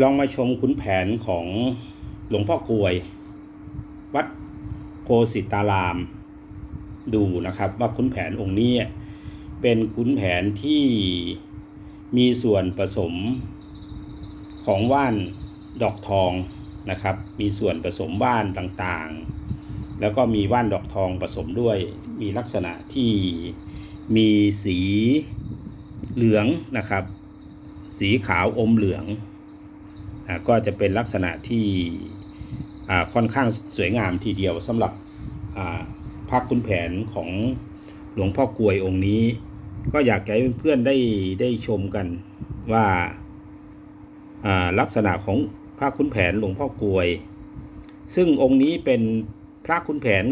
ลองมาชมขุนแผนของหลวงพ่อกลวย วัดโคสิตาราม ดูนะครับว่าขุนแผนองค์นี้เป็นขุนแผนที่มีส่วนผสมของว่านดอกทองนะครับ มีส่วนผสมว่านต่างๆ แล้วก็มีว่านดอกทองผสมด้วย มีลักษณะที่มีสีเหลืองนะครับ สีขาวอมเหลือง ก็จะเป็นลักษณะที่ค่อนข้างสวยงามทีเดียวสำหรับอ่าพระคุณแผนของหลวงพ่อกลวยองค์นี้ ก็อยากให้เพื่อนๆได้ได้ชมกันว่าลักษณะของพระคุณแผนหลวงพ่อกลวย ซึ่งองค์นี้เป็นพระคุณแผน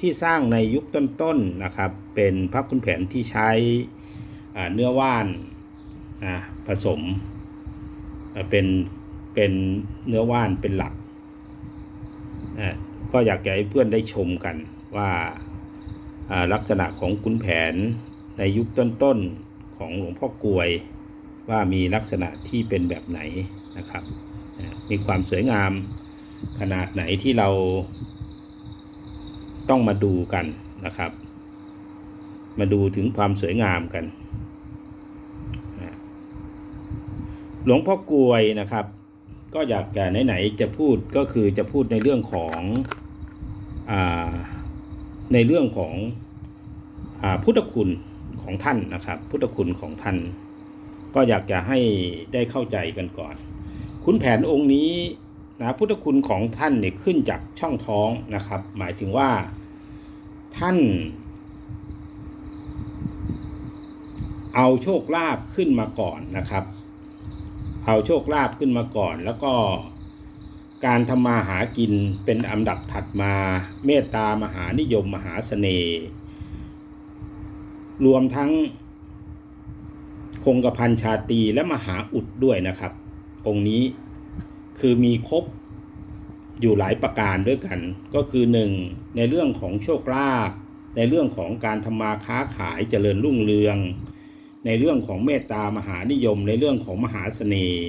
ที่สร้างในยุคต้นๆนะครับ เป็นพระคุณแผนที่ใช้เนื้อว่านผสมเป็น เป็นเนื้อว่านเป็นหลัก ก็อยากจะให้เพื่อนได้ชมกันว่าลักษณะของขุนแผนในยุคต้นๆของหลวงพ่อกลวยว่ามีลักษณะที่เป็นแบบไหนนะครับมีความสวยงามขนาดไหนที่เราต้องมาดูกันนะครับ มาดูถึงความสวยงามกัน หลวงพ่อกลวยนะครับ ก็อยากจะไหนๆจะพูดก็คือจะพูดในเรื่องของอในเรื่องของอพุทธคุณของท่านนะครับ พุทธคุณของท่าน ก็อยากจะให้ได้เข้าใจกันก่อน คุณแผนองค์นี้นะพุทธคุณของท่านเนี่ยขึ้นจากช่องท้องนะครับ หมายถึงว่าท่าน เอาโชคลาภขึ้นมาก่อนนะครับ เอาโชคลาภขึ้นมาก่อน แล้วก็การทำมาหากินเป็นอันดับถัดมาเมตตามหานิยมมหาเสน่ห์รวมทั้งคงกระพันชาตีและมหาอุดด้วยนะครับ องค์นี้คือมีครบอยู่หลายประการด้วยกัน ก็คือหนึ่งในเรื่องของโชคลาภในเรื่องของการทำมาค้าขายเจริญรุ่งเรือง ในเรื่องของเมตตามหานิยม ในเรื่องของมหาเสน่ห์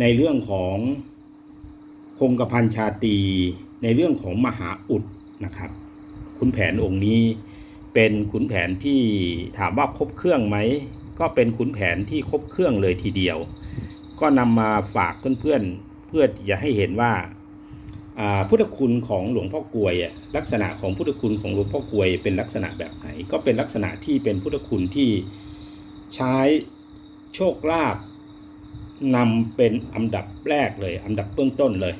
ในเรื่องของคงกระพันชาตี ในเรื่องของมหาอุดนะครับขุนแผนองค์นี้เป็นขุนแผนที่ถามว่าครบเครื่องไหมก็เป็นขุนแผนที่ครบเครื่องเลยทีเดียว ก็นำมาฝากเพื่อนๆเพื่อที่จะให้เห็นว่าพุทธคุณของหลวงพ่อกลวยลักษณะของพุทธคุณของหลวงพ่อกลวยเป็นลักษณะแบบไหน ก็เป็นลักษณะที่เป็นพุทธคุณที่ ใช้โชคลาภนำเป็นอันดับแรกเลย อันดับเบื้องต้นเลย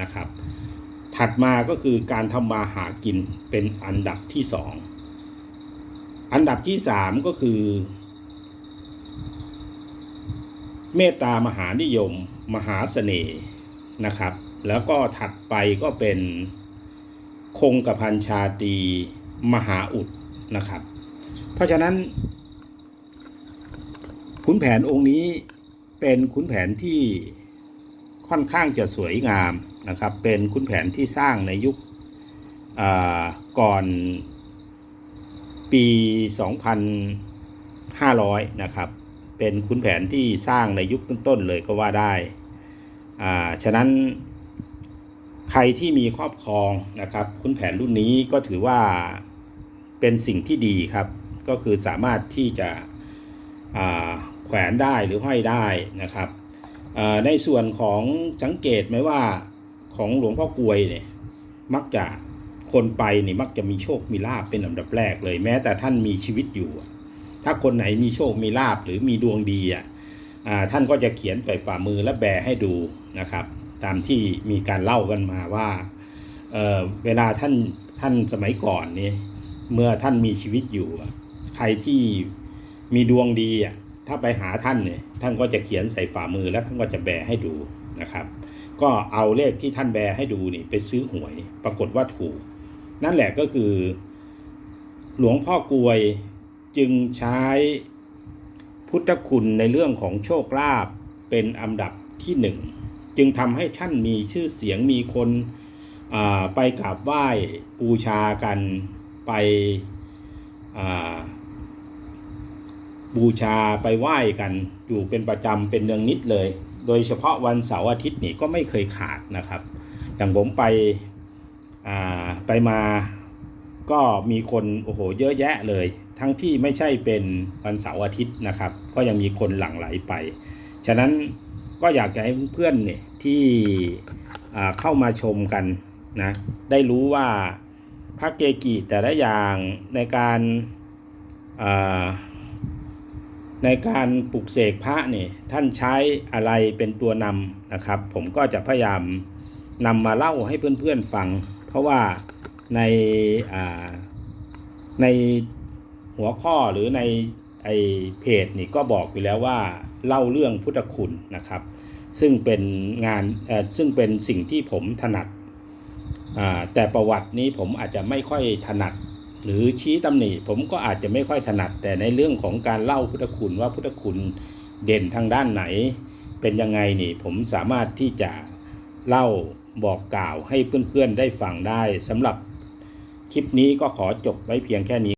นะครับ ถัดมาก็คือการทำมาหากินเป็นอันดับที่สองอันดับที่สามก็คือ เมตตามหานิยม มหาเสน่ห์นะครับ แล้วก็ถัดไปก็เป็นคงกระพันชาตีมหาอุดนะครับ เพราะฉะนั้น ขุนแผนองค์นี้เป็นขุนแผนที่ค่อนข้างจะสวยงามนะครับ เป็นขุนแผนที่สร้างในยุคก่อนปี 2500 นะครับ เป็นขุนแผนที่สร้างในยุคต้นๆเลยก็ว่าได้าฉะนั้นใครที่มีครอบครองนะครับขุนแผนรุ่นนี้ก็ถือว่าเป็นสิ่งที่ดีครับ ก็คือสามารถที่จะ แขวนได้หรือห้อยได้นะครับในส่วนของสังเกตไหมว่าของหลวงพ่อกลวยเนี่ยมักจะคนไปเนี่ยมักจะมีโชคมีลาบเป็นลำดับแรกเลย แม้แต่ท่านมีชีวิตอยู่ ถ้าคนไหนมีโชคมีลาบหรือมีดวงดีอะท่านก็จะเขียนใส่ฝ่ามือและแบให้ดูนะครับ ตามที่มีการเล่ากันมาว่าเเวลาท่านท่านสมัยก่อนนี่เมื่อท่านมีชีวิตอยู่ ใครที่มีดวงดีอะ ถ้าไปหาท่านเนี่ยท่านก็จะเขียนใส่ฝ่ามือแล้วท่านก็จะแบให้ดูนะครับ ก็เอาเลขที่ท่านแบให้ดูนี่ไปซื้อหวย ปรากฏว่าถูก นั่นแหละก็คือ หลวงพ่อกลวยจึงใช้พุทธคุณในเรื่องของโชคลาภเป็นอันดับที่หนึ่งจึงทำให้ท่านมีชื่อเสียงมีคนไปกราบไหว้บูชากันไป บูชาไปไหว้กันอยู่เป็นประจำเป็นเนืองนิดเลย โดยเฉพาะวันเสาร์อาทิตย์นี่ก็ไม่เคยขาดนะครับ อย่างผมไปไปมาก็มีคนโอ้โหเยอะแยะเลย ทั้งที่ไม่ใช่เป็นวันเสาร์อาทิตย์นะครับ ก็ยังมีคนหลั่งไหลไป ฉะนั้นก็อยากจะให้เพื่อนเนี่ยที่เข้ามาชมกันนะได้รู้ว่าพระเกจิแต่ละอย่างในการอ่า ในการปลุกเสกพระนี่ท่านใช้อะไรเป็นตัวนำนะครับ ผมก็จะพยายามนำมาเล่าให้เพื่อนๆฟัง เพราะว่าในในหัวข้อหรือในไอเพจนี่ก็บอกอยู่แล้วว่าเล่าเรื่องพุทธคุณนะครับ ซึ่งเป็นงานเออซึ่งเป็นสิ่งที่ผมถนัดอ่าแต่ประวัตินี้ผมอาจจะไม่ค่อยถนัด หรือชี้ตำหนิผมก็อาจจะไม่ค่อยถนัด แต่ในเรื่องของการเล่าพุทธคุณว่าพุทธคุณเด่นทางด้านไหน เป็นยังไงนี่ผมสามารถที่จะเล่าบอกกล่าวให้เพื่อนๆได้ฟังได้สำหรับคลิปนี้ก็ขอจบไว้เพียงแค่นี้